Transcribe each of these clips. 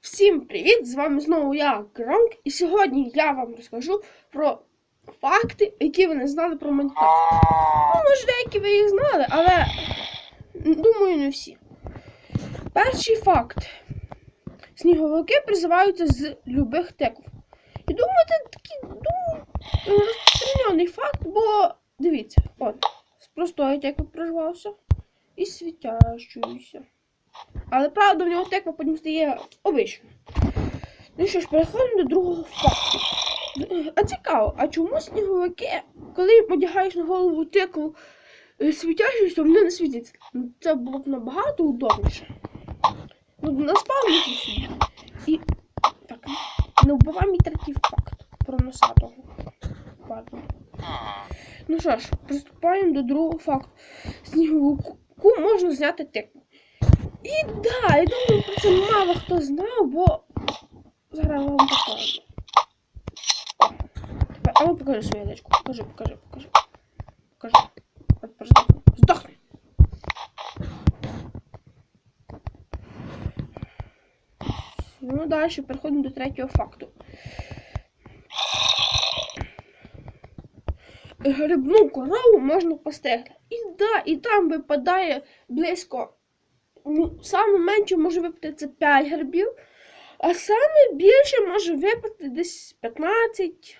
Всім привіт! З вами знову я, Гронк, і сьогодні я вам розкажу про факти, які ви не знали про Майнкрафт. Ну, може, деякі ви їх знали, але думаю, не всі. Перший факт. Сніговики призиваються з любих теків. І думаю, це такий думаю, розпространений факт, бо дивіться, от, з простої теки проживався і світящуюся. Але правда в нього теква потім стає обичною. Ну що ж, переходимо до другого факту. А цікаво, а чому сніговики, коли одягаєш на голову тикву е, світящуюся, вони не світяться? Ну, Це було б набагато удобніше. Ну, наспавнити собі. І так, не вбивай мій третій факт про носатого. Ладно. Ну що ж, приступаємо до другого факту. Сніговику можна зняти тикву. І да, я думаю, про це мало хто знав, бо зараз вам покажу. Тепер, а ну покажи свою ядечку. Покажи, покажи, покажи. Покажи. От, здохни. Ну, далі переходимо до третього факту. Грибну корову можна постерти. І да, і там випадає близько ну, саме менше може випити це 5 грибів, а саме більше може випити десь 15.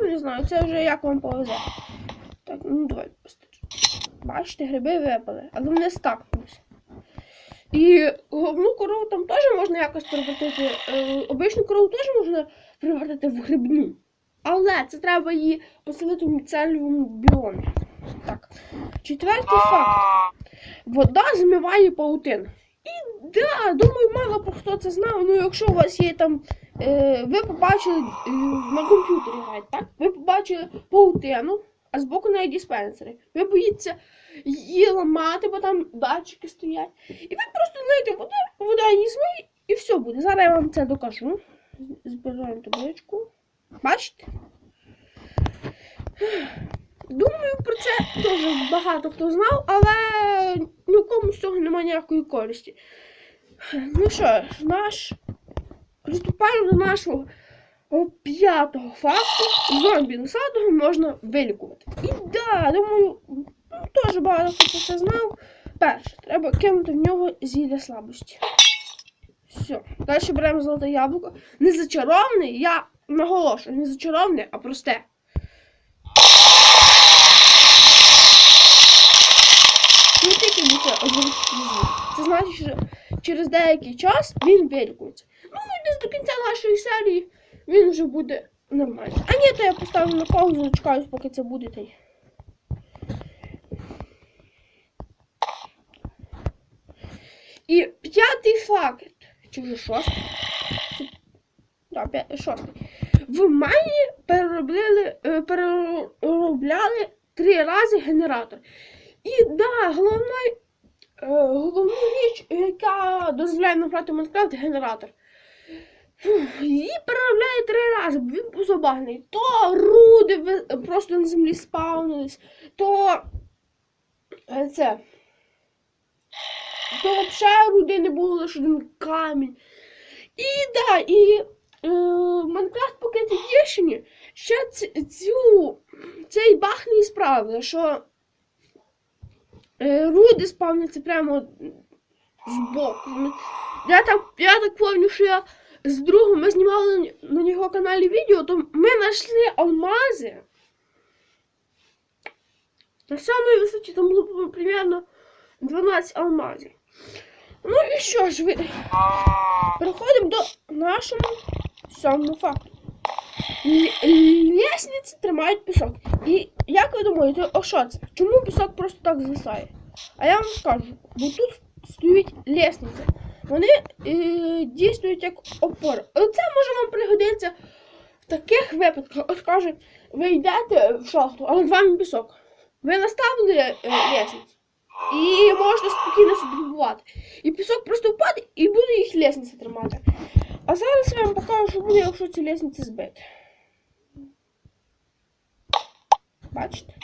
Ну, не знаю, це вже як вам повезе. Так, ну давай постачу. Бачите, гриби випали, але вони стакнулися. І головну корову там теж можна якось перевертити. Е, обичну корову теж можна перевертити в грибну. Але це треба її поселити в міцелевому біомі. Так. Четвертий факт. Вода змиває паутину. І да, думаю, мало про хто це знав. Ну, якщо у вас є там. Е, ви побачили е, на комп'ютері грають, так? Ви побачили паутину, а збоку неї диспенсери. Ви боїться її ламати, бо там датчики стоять. І ви просто знаєте, вода, вода її змиє, і все буде. Зараз я вам це докажу. Збираємо табличку. Бачите? Думаю, про це теж багато хто знав, але нікому з цього немає ніякої користі. Ну що наш. Приступаємо до нашого п'ятого факту. Зомбі носатого можна вилікувати. І да, думаю, теж багато хто це знав. Перше, треба кинути в нього зілля слабості. Все. Далі беремо золоте яблуко. Не зачароване, я наголошую, не зачароване, а просте. Ну, тільки один візьму. Це значить, що через деякий час він вилікується. Ну, і десь до кінця нашої серії він вже буде нормально. А ні, то я поставлю на паузу, чекаю, поки це буде той. І п'ятий факт. Чи вже шостий? Да, шостий. В Майні переробляли, е, переробляли три рази генератор. І да, головна, е, головну річ, яка дозволяє нам грати в Майнкрафт, генератор. Її переробляє три рази, бо він був забагний. То руди просто на землі спавнились, то е, це. То взагалі руди не було лише один камінь. І да, і е, Майнкрафт Pocket Edition ще цю, цей баг не справили, що е, руди спавняться прямо збоку. Я так, я так пам'ятаю, що я з другом ми знімали на- на його каналі відео, то ми знайшли алмази. На самій висоті там було примерно 12 алмазів. Ну і що ж, ви... переходимо до нашого сьомого факту. Лісниці тримають пісок. І як ви думаєте, о що це? Чому пісок просто так звисає? А я вам скажу, бо тут стоїть лісниця. Вони е, дійснують як опора. Оце може вам пригодиться в таких випадках. От каже, ви йдете в шахту, а над вами пісок. Ви наставили е, лісницю. І можна спокійно собі. І пісок просто впаде і буде їх лісниця тримати. А зараз я вам покажу, що буде, якщо ці лісниці збити. Бачите?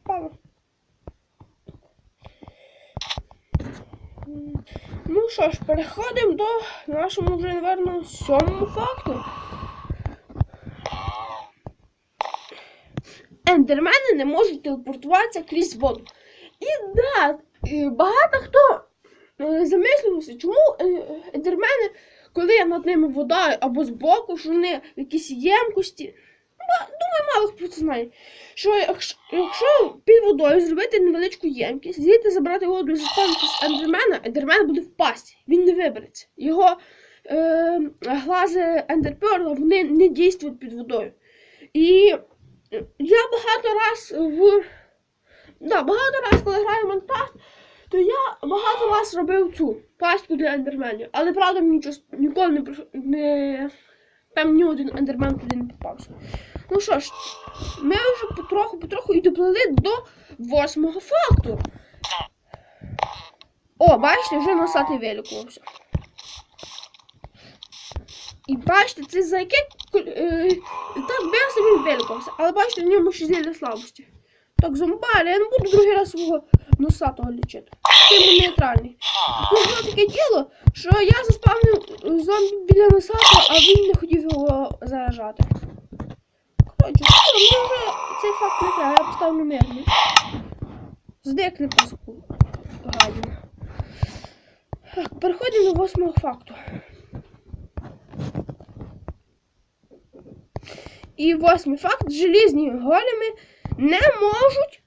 Впало. Ну що ж, переходимо до нашому вже, напевно, сьомому факту. Ендермени не можуть телепортуватися крізь воду. І да, багато хто е, замислювався, чому е, ендермени, коли над ними вода або збоку, що вони якісь ємкості. Думаю, мало хто це знає. Що якщо, під водою зробити невеличку ємкість, звідти забрати воду заспавнити з ендермена, ендермен буде впасти. Він не вибереться. Його е, глази ендерперла вони не дійствують під водою. І я багато раз в. Да, багато раз, коли граю в Майнкрафт, то я багато раз робив цю пастку для ендерменів. Але правда мені нічого, ніколи не, не там ні один ендермен туди не попався. Ну що ж, ми вже потроху, потроху і доплили до восьмого факту. О, бачите, вже носатий вилікувався. І бачите, це за яке е, так бився він вилікувався. Але бачите, в ньому ще зілля слабості. Так, зомбарі, я не буду другий раз свого носатого лічити. Ти нейтральний. Тут було таке діло, що я заспавнив зомбі біля носатого, а він не хотів його заражати. Мені вже цей факт не треба, я поставлю мирний. Здекне паску. Так, переходимо до восьмого факту. І восьмий факт: желізні големи не можуть,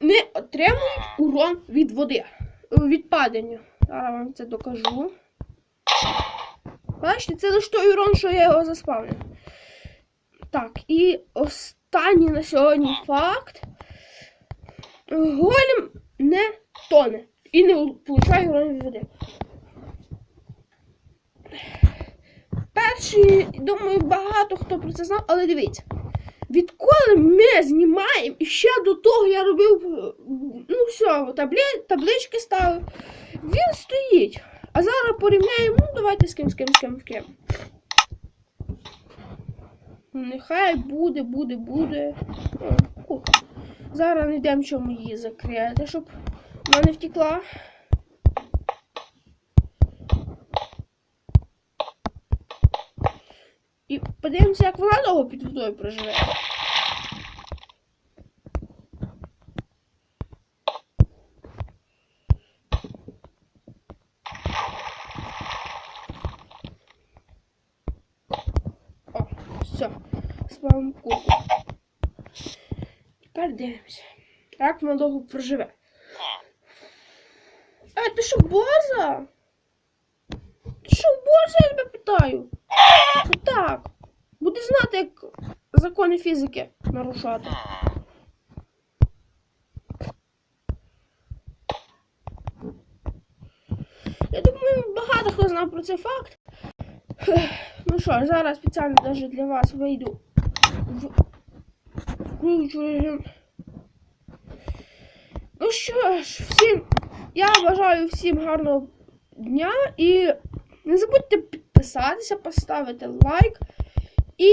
не отримують урон від води, від падання. Зараз вам це докажу. Бачите, це лише той урон, що я його заспавню. Так, і останній на сьогодні факт. Голем не тоне і не получає урон води. Перший, думаю, багато хто про це знав, але дивіться. Відколи ми знімаємо, і ще до того я робив, е, ну все, таблі, таблички ставив, він стоїть. А зараз порівняємо, ну давайте з ким, з ким, з ким, з ким. Нехай буде, буде, буде. О. Зараз не йдемо, чому її закрити, щоб вона не втекла. І подивимося, як вона довго під водою проживе. О, все. Курку. Тепер дивимося. Як вона довго проживе. А, ти що, борза? Ти що, борза, я тебе питаю? Так. Буде знати, як закони фізики нарушати. Я думаю, багато хто знав про цей факт. Ну що зараз спеціально навіть для вас вийду в включу режим. Ну що ж, всім я бажаю всім гарного дня і не забудьте підписатися, поставити лайк. І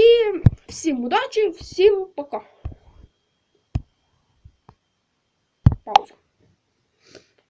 всім удачі, всім пока. Пауза.